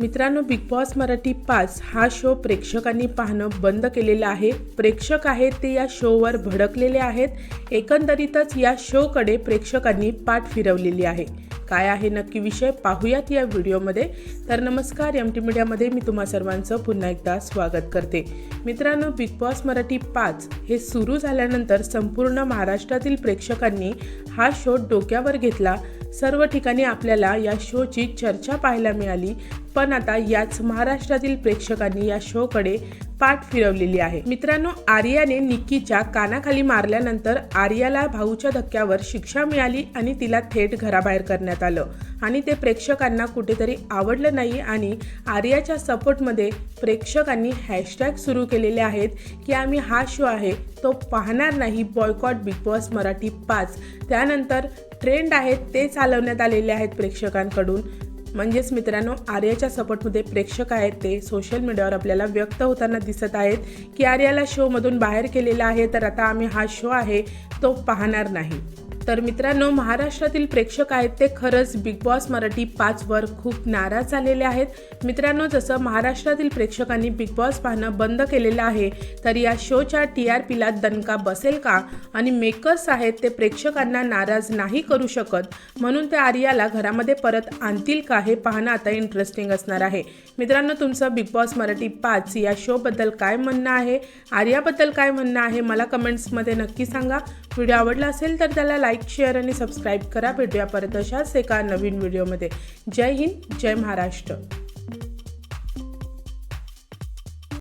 मित्रांनो big boss Marathi पाच हा शो प्रेक्षकांनी पाहणं बंद केलेलं आहे. प्रेक्षक आहेत ते या शोवर भडकलेले आहेत. एकंदरीतच या शोकडे प्रेक्षकांनी पाठ फिरवलेली आहे. काय आहे नक्की विषय? पाहूयात या व्हिडिओमध्ये. तर नमस्कार एम टी मीडियामध्ये मी तुम्हा सर्वांचं पुन्हा एकदा स्वागत करते. मित्रांनो बिग बॉस मराठी पाच हे सुरू झाल्यानंतर संपूर्ण महाराष्ट्रातील प्रेक्षकांनी हा शो डोक्यावर घेतला. सर्व ठिकाणी आपल्याला या शोची चर्चा पाहायला मिळाली. पण आता याच महाराष्ट्रातील प्रेक्षकांनी या शोकडे पाठ फिरवलेली आहे. मित्रांनो आर्याने निक्कीच्या कानाखाली मारल्यानंतर आर्याला भाऊच्या धक्क्यावर शिक्षा मिळाली आणि तिला थेट घराबाहेर करण्यात आलं. आणि ते प्रेक्षकांना कुठेतरी आवडलं नाही आणि आर्याच्या सपोर्टमध्ये प्रेक्षकांनी हॅशटॅग सुरू केलेले आहेत की आम्ही हा शो आहे तो पाहणार नाही बॉयकॉट बिग बॉस मराठी पाच. त्यानंतर ट्रेंड आहेत ते चालवण्यात आलेले आहेत प्रेक्षकांकडून. म्हणजेच मित्रांनो आर्याच्या सपोर्टमध्ये प्रेक्षक आहेत ते. सोशल मीडियावर आपल्याला व्यक्त होताना दिसत आहेत की आर्याला शोमधून बाहेर केलेला आहे तर आता आम्ही हा शो आहे तो पाहणार नाही. तर मित्रांनो महाराष्ट्रातील प्रेक्षक आहेत ते खरंच बिग बॉस मराठी पाचवर खूप नाराज झालेले आहेत. मित्रांनो जसं महाराष्ट्रातील प्रेक्षकांनी बिग बॉस पाहणं बंद केलेलं आहे तर या शोच्या टी आर पीला दणका बसेल का? आणि मेकर्स आहेत ते प्रेक्षकांना नाराज नाही करू शकत म्हणून ते आर्याला घरामध्ये परत आणतील का हे पाहणं आता इंटरेस्टिंग असणार आहे. मित्रांनो तुमचं बिग बॉस मराठी पाच या शोबद्दल काय म्हणणं आहे? आर्याबद्दल काय म्हणणं आहे? मला कमेंट्समध्ये नक्की सांगा. व्हिडिओ आवडला असेल तर त्याला लाईक शेअर आणि सबस्क्राईब करा. भेटूया परत अशाच एका नवीन व्हिडिओमध्ये. जय हिंद जय महाराष्ट्र.